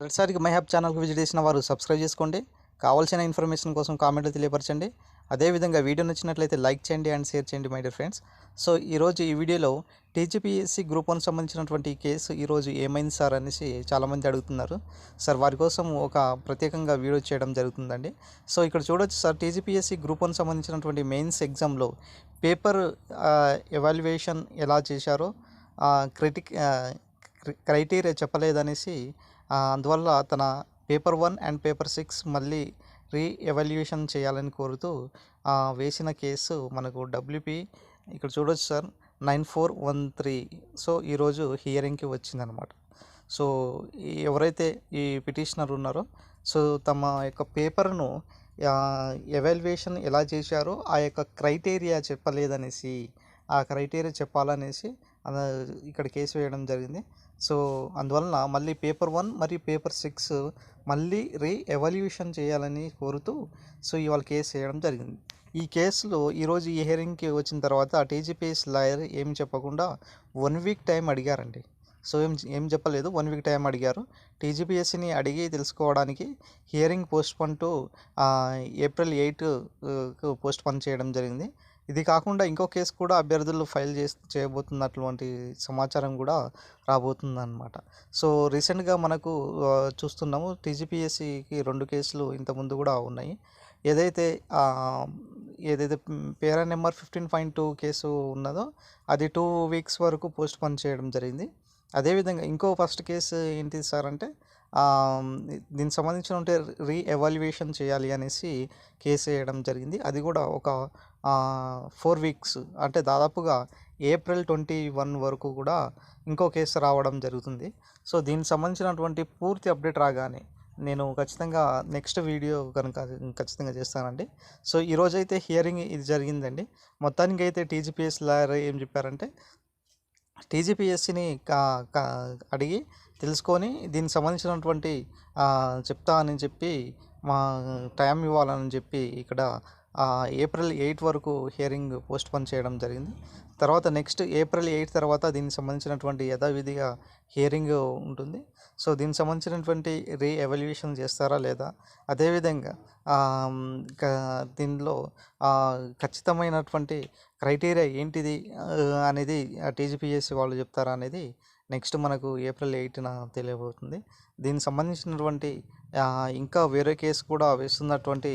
మొదటిసారికి my hub ఛానల్కి visit చేసిన వారు సబ్స్క్రైబ్ చేసుకోండి. కావాల్సిన ఇన్ఫర్మేషన్ కోసం కామెంట్లు తెలియపరచండి. అదేవిధంగా వీడియో నచ్చినట్లయితే లైక్ చేయండి అండ్ షేర్ చేయండి మై డియర్ ఫ్రెండ్స్. సో ఈరోజు ఈ వీడియోలో టీజీపీఎస్సీ గ్రూప్ వన్ సంబంధించినటువంటి కేసు ఈరోజు ఏమైంది సార్ అనేసి చాలామంది అడుగుతున్నారు. సార్ వారి కోసం ఒక ప్రత్యేకంగా వీడియో చేయడం జరుగుతుందండి. సో ఇక్కడ చూడొచ్చు సార్ టీజీపీఎస్సీ గ్రూప్ వన్ సంబంధించినటువంటి మెయిన్స్ ఎగ్జామ్లో పేపర్ ఎవాల్యుయేషన్ ఎలా చేశారో క్రిటిక్ క్రైటీరియా చెప్పలేదనేసి అందువల్ల తన paper one and paper six మళ్ళీ రీ ఎవాల్యుయేషన్ చేయాలని కోరుతూ వేసిన కేసు మనకు డబ్ల్యూపీ ఇక్కడ చూడొచ్చు sir nine four one three. So ఈరోజు హియరింగ్కి వచ్చిందనమాట. సో ఎవరైతే ఈ పిటిషనర్ ఉన్నారో సో తమ యొక్క పేపర్ను ఎవాల్యుయేషన్ ఎలా చేశారో ఆ యొక్క క్రైటీరియా చెప్పలేదనేసి ఆ క్రైటీరియా చెప్పాలనేసి ఇక్కడ కేసు వేయడం జరిగింది. సో అందువలన మళ్ళీ పేపర్ వన్ మరియు పేపర్ సిక్స్ మళ్ళీ రీ ఎవల్యూషన్ చేయాలని కోరుతూ సో ఇవాళ కేసు వేయడం జరిగింది. ఈ కేసులో ఈరోజు ఈ హియరింగ్కి వచ్చిన తర్వాత టీజీపీఎస్ లాయర్ ఏం చెప్పకుండా వన్ వీక్ టైం అడిగారండి. సో ఏం ఏం చెప్పలేదు. వన్ వీక్ టైం అడిగారు. టీజీపీఎస్సీని అడిగి తెలుసుకోవడానికి hearing postpone to April eight postpone చేయడం జరిగింది. ఇది కాకుండా ఇంకో కేసు కూడా అభ్యర్థులు ఫైల్ చేసి చేయబోతున్నటువంటి సమాచారం కూడా రాబోతుందన్నమాట. సో రీసెంట్గా మనకు చూస్తున్నాము టీజీపీఎస్సికి రెండు కేసులు ఇంతకుముందు కూడా ఉన్నాయి. ఏదైతే ఏదైతే para number fifteen point two case ఉన్నదో అది టూ వీక్స్ వరకు పోస్ట్ పోన్ చేయడం జరిగింది. అదేవిధంగా ఇంకో ఫస్ట్ కేసు ఏంటి సార్ అంటే దీనికి సంబంధించిన ఉంటే రీ ఎవాల్యుయేషన్ చేయాలి అనేసి కేసు వేయడం జరిగింది. అది కూడా ఒక ఫోర్ వీక్స్ అంటే దాదాపుగా ఏప్రిల్ ట్వంటీ వన్ వరకు కూడా ఇంకో కేసు రావడం జరుగుతుంది. సో దీనికి సంబంధించినటువంటి పూర్తి అప్డేట్ రాగానే నేను ఖచ్చితంగా నెక్స్ట్ వీడియో కనుక ఖచ్చితంగా చేస్తానండి. సో ఈరోజైతే హియరింగ్ ఇది జరిగిందండి. మొత్తానికి అయితే టీజీపీఎస్ లాయర్ ఏం చెప్పారంటే టీజీపీఎస్సిని కా కా అడిగి తెలుసుకొని దీనికి సంబంధించినటువంటి చెప్తా అని చెప్పి మా టైం ఇవ్వాలని చెప్పి ఇక్కడ ఏప్రిల్ ఎయిట్ వరకు హియరింగ్ పోస్ట్ పోన్ చేయడం జరిగింది. తర్వాత నెక్స్ట్ ఏప్రిల్ ఎయిట్ తర్వాత దీనికి సంబంధించినటువంటి యథావిధిగా హియరింగ్ ఉంటుంది. సో దీనికి సంబంధించినటువంటి రీ ఎవాల్యుయేషన్ చేస్తారా లేదా? అదేవిధంగా దీనిలో ఖచ్చితమైనటువంటి క్రైటీరియా ఏంటిది అనేది టీజీపీఎస్సీ వాళ్ళు చెప్తారా అనేది నెక్స్ట్ మనకు ఏప్రిల్ ఎయిట్న తెలియబోతుంది. దీనికి సంబంధించినటువంటి ఇంకా వేరే కేసు కూడా వేస్తున్నటువంటి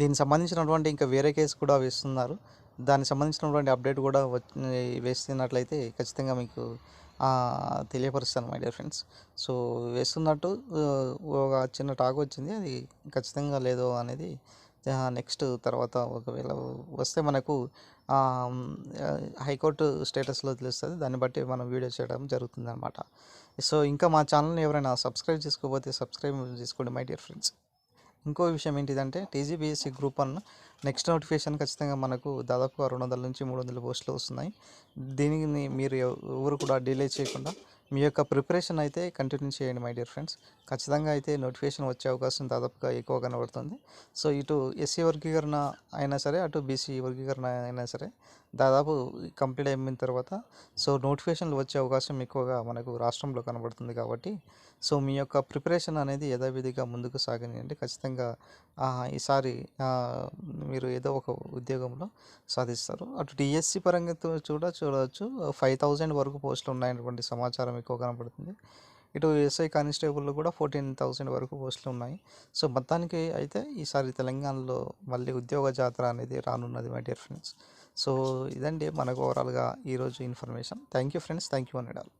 దీనికి సంబంధించినటువంటి ఇంకా వేరే కేసు కూడా వేస్తున్నారు. దానికి సంబంధించినటువంటి అప్డేట్ కూడా వచ్చి వేస్తున్నట్లయితే ఖచ్చితంగా మీకు తెలియపరుస్తాను మై డియర్ ఫ్రెండ్స్. సో వేస్తున్నట్టు ఒక చిన్న టాక్ వచ్చింది. అది ఖచ్చితంగా లేదో అనేది నెక్స్ట్ తర్వాత ఒకవేళ వస్తే మనకు హైకోర్టు స్టేటస్లో తెలుస్తుంది. దాన్ని బట్టి మనం వీడియో చేయడం జరుగుతుంది అనమాట సో ఇంకా మా ఛానల్ని ఎవరైనా సబ్స్క్రైబ్ చేసుకోకపోతే సబ్స్క్రైబ్ చేసుకోండి మై డియర్ ఫ్రెండ్స్. ఇంకో విషయం ఏంటిదంటే TGBSC group one next notification ఖచ్చితంగా మనకు దాదాపుగా రెండు వందల నుంచి మూడు వందల పోస్టులు వస్తున్నాయి. దీనిని మీరు ఎవరు కూడా డిలే చేయకుండా మీ యొక్క ప్రిపరేషన్ అయితే కంటిన్యూ చేయండి మై డియర్ ఫ్రెండ్స్. ఖచ్చితంగా అయితే నోటిఫికేషన్ వచ్చే అవకాశం దాదాపుగా ఎక్కువ కనబడుతుంది. సో ఇటు ఎస్సీ వర్గీకరణ అయినా సరే అటు బీసీ వర్గీకరణ అయినా సరే దాదాపు కంప్లీట్ అయిన తర్వాత సో నోటిఫికేషన్లు వచ్చే అవకాశం ఎక్కువగా మనకు రాష్ట్రంలో కనబడుతుంది కాబట్టి సో మీ యొక్క ప్రిపరేషన్ అనేది యథావిధిగా ముందుకు సాగనియండి. ఖచ్చితంగా ఈసారి మీరు ఏదో ఒక ఉద్యోగంలో సాధిస్తారు. అటు డిఎస్సి పరంగా చూడ చూడవచ్చు. ఫైవ్ థౌజండ్ వరకు పోస్టులు ఉన్నాయన్నటువంటి సమాచారం ఎక్కువ కనబడుతుంది. ఇటు ఎస్ఐ కానిస్టేబుల్లో కూడా ఫోర్టీన్ థౌసండ్ వరకు పోస్టులు ఉన్నాయి. సో మొత్తానికి అయితే ఈసారి తెలంగాణలో మళ్ళీ ఉద్యోగ జాతర అనేది రానున్నది మై డియర్ ఫ్రెండ్స్. సో ఇదండి మనకు ఓవరాల్గా ఈరోజు information thank you friends thank you అనడాలి.